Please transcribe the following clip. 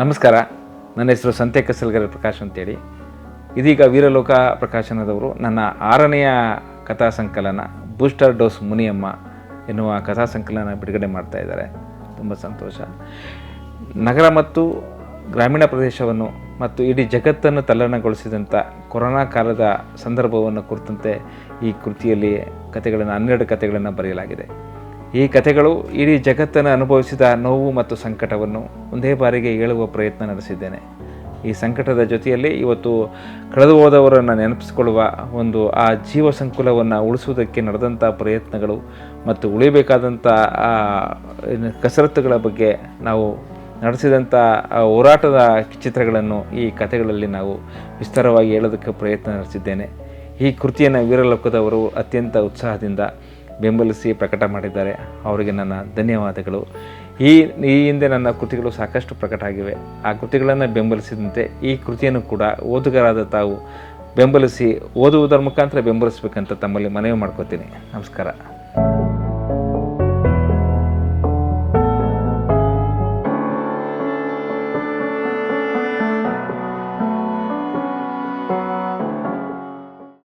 ನಮಸ್ಕಾರ. ನನ್ನ ಹೆಸರು ಸಂತೆ ಕಸಲ್ಗರ ಪ್ರಕಾಶ್ ಅಂತೇಳಿ. ಇದೀಗ ವೀರಲೋಕ ಪ್ರಕಾಶನದವರು ನನ್ನ ಆರನೆಯ ಕಥಾ ಸಂಕಲನ, ಬೂಸ್ಟರ್ ಡೋಸ್ ಮುನಿಯಮ್ಮ ಎನ್ನುವ ಕಥಾ ಸಂಕಲನ ಬಿಡುಗಡೆ ಮಾಡ್ತಾ ಇದ್ದಾರೆ. ತುಂಬ ಸಂತೋಷ. ನಗರ ಮತ್ತು ಗ್ರಾಮೀಣ ಪ್ರದೇಶವನ್ನು ಮತ್ತು ಇಡೀ ಜಗತ್ತನ್ನು ತಲ್ಲಣಗೊಳಿಸಿದಂಥ ಕೊರೋನಾ ಕಾಲದ ಸಂದರ್ಭವನ್ನು ಕುರಿತಂತೆ ಈ ಕೃತಿಯಲ್ಲಿ ಕಥೆಗಳನ್ನು, ಹನ್ನೆರಡು ಕಥೆಗಳನ್ನು ಬರೆಯಲಾಗಿದೆ. ಈ ಕಥೆಗಳು ಇಡೀ ಜಗತ್ತನ್ನು ಅನುಭವಿಸಿದ ನೋವು ಮತ್ತು ಸಂಕಟವನ್ನು ಒಂದೇ ಬಾರಿಗೆ ಹೇಳುವ ಪ್ರಯತ್ನ ನಡೆಸಿದ್ದೇನೆ. ಈ ಸಂಕಟದ ಜೊತೆಯಲ್ಲಿ ಇವತ್ತು ಕಳೆದು ಹೋದವರನ್ನು ನೆನಪಿಸಿಕೊಳ್ಳುವ ಒಂದು ಆ ಜೀವ ಸಂಕುಲವನ್ನು ಉಳಿಸುವುದಕ್ಕೆ ನಡೆದಂಥ ಪ್ರಯತ್ನಗಳು ಮತ್ತು ಉಳಿಬೇಕಾದಂಥ ಕಸರತ್ತುಗಳ ಬಗ್ಗೆ ನಾವು ನಡೆಸಿದಂಥ ಹೋರಾಟದ ಚಿತ್ರಗಳನ್ನು ಈ ಕಥೆಗಳಲ್ಲಿ ನಾವು ವಿಸ್ತಾರವಾಗಿ ಹೇಳೋದಕ್ಕೆ ಪ್ರಯತ್ನ ನಡೆಸಿದ್ದೇನೆ. ಈ ಕೃತಿಯನ್ನು ವೀರಲೋಕದವರು ಅತ್ಯಂತ ಉತ್ಸಾಹದಿಂದ ಬೆಂಬಲಿಸಿ ಪ್ರಕಟ ಮಾಡಿದ್ದಾರೆ. ಅವರಿಗೆ ನನ್ನ ಧನ್ಯವಾದಗಳು. ಈ ಈ ಹಿಂದೆ ನನ್ನ ಕೃತಿಗಳು ಸಾಕಷ್ಟು ಪ್ರಕಟ ಆಗಿವೆ. ಆ ಕೃತಿಗಳನ್ನು ಬೆಂಬಲಿಸಿದಂತೆ ಈ ಕೃತಿಯನ್ನು ಕೂಡ ಓದುಗರಾದ ತಾವು ಬೆಂಬಲಿಸಿ ಓದುವುದರ ಮುಖಾಂತರ ಬೆಂಬಲಿಸಬೇಕಂತ ತಮ್ಮಲ್ಲಿ ಮನವಿ ಮಾಡ್ಕೋತೀನಿ. ನಮಸ್ಕಾರ.